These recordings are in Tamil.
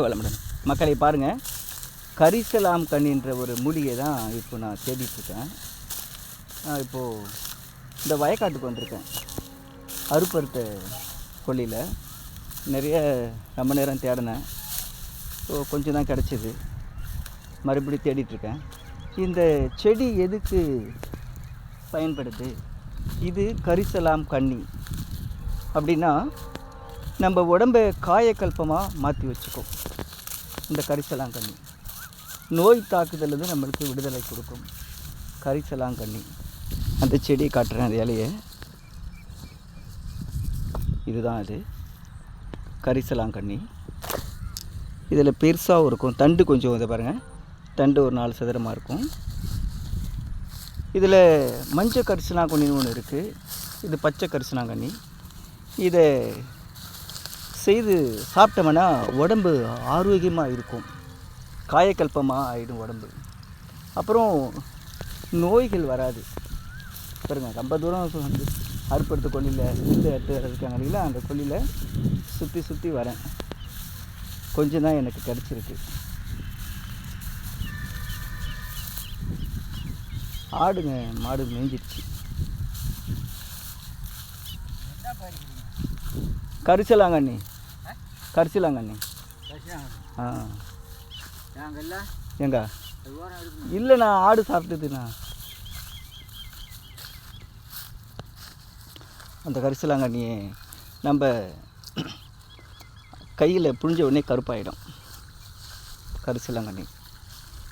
வளமுடன் மக்களை பாருங்கள் கரிசலாம் கண்ணின்ற ஒரு மூலிகை தான் இப்போ நான் தேடிட்டுருக்கேன் நான் இப்போது இந்த வயக்காட்டுக்கு வந்திருக்கேன். அருப்பருத்த கொல்லியில். நிறைய ரொம்ப நேரம் தேடினேன். ஸோ கொஞ்சம் தான் கிடச்சிது. மறுபடியும் தேடிட்டுருக்கேன் இந்த செடி எதுக்கு பயன்படுது? இது கரிசலாம் கன்னி அப்படின்னா நம்ம உடம்பை காயக்கல்பமாக மாற்றி வச்சுக்கும். இந்த கரிசலாங்கண்ணி. நோய் தாக்குதலேருந்து நம்மளுக்கு விடுதலை கொடுக்கும். கரிசலாங்கண்ணி. அந்த செடியை காட்டுறேன் அந்த இலையை. இதுதான் அது. கரிசலாங்கண்ணி. இதில் பெருசாகவும் இருக்கும். தண்டு கொஞ்சம் இதை பாருங்கள் தண்டு ஒரு நாலு சதுரமாக இருக்கும். இதில் மஞ்சள் கரிசலாங்கண்ணின்னு ஒன்று இருக்குது. இது பச்சை கரிசலாங்கண்ணி. இதை செய்து சாப்பிட்டோம்னா உடம்பு ஆரோக்கியமாக இருக்கும். காயக்கல்பமாக ஆகிடும் உடம்பு. அப்புறம் நோய்கள் வராது. பாருங்கள் ரொம்ப தூரம் வந்து அறுப்படுத்த கொல்லியில் நெல் எடுத்து இருக்காங்க இல்லைங்களா? அந்த கொல்லியில் சுற்றி சுற்றி வரேன். கொஞ்சம் தான் எனக்கு கிடச்சிருக்கு. ஆடுங்க மாடு மேய்ஞ்சிருச்சு கரிசலாங்கண்ணி. கரிசலாங்கண்ணி ஆ. எங்க? இல்லை நான் ஆடு சாப்பிட்டதுண்ணா அந்த கரிசலாங்கண்ணியை நம்ம கையில் புழிஞ்ச உடனே கருப்பாயிடும். கரிசலாங்கண்ணி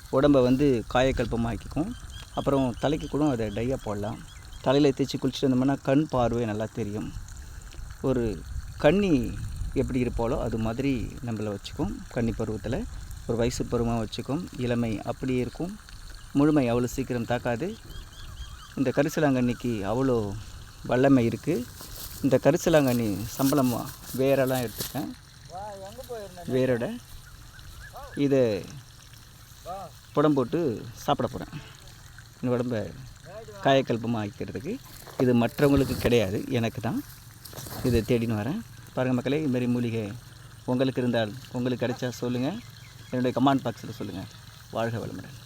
உடம்பை வந்து காயக்கல்பமாக்கிக்கும் அப்புறம் தலைக்கு கூட அதை டையாக போடலாம். தலையில் தேய்ச்சி குளிச்சுட்டு வந்தோம்னா கண் பார்வை நல்லா தெரியும். ஒரு கன்னி எப்படி இருப்பாலோ அது மாதிரி நம்மளை வச்சுக்கும். கன்னி பருவத்தில் ஒரு வயசு பருவமாக வச்சுக்கும். இளமை அப்படியே இருக்கும். முழுமை அவ்வளோ சீக்கிரம் தாக்காது. இந்த கரிசலாங்கண்ணிக்கு அவ்வளோ வல்லமை இருக்குது இந்த கரிசலாங்கண்ணி சம்பளம் வேரெல்லாம் எடுத்துருக்கேன். வேரோட இதை புடம் போட்டு சாப்பிட போகிறேன் என் உடம்ப காயக்கல்பமாக ஆக்கிறதுக்கு இது மற்றவங்களுக்கு கிடையாது. எனக்கு தான். இதை தேடின்னு வரேன். பாருங்கள் மக்களே இதுமாரி மூலிகை உங்களுக்கு இருந்தால் உங்களுக்கு கிடைச்சா சொல்லுங்கள் என்னுடைய கமாண்ட் பாக்ஸில் சொல்லுங்கள் வாழ்க வளமுடன்.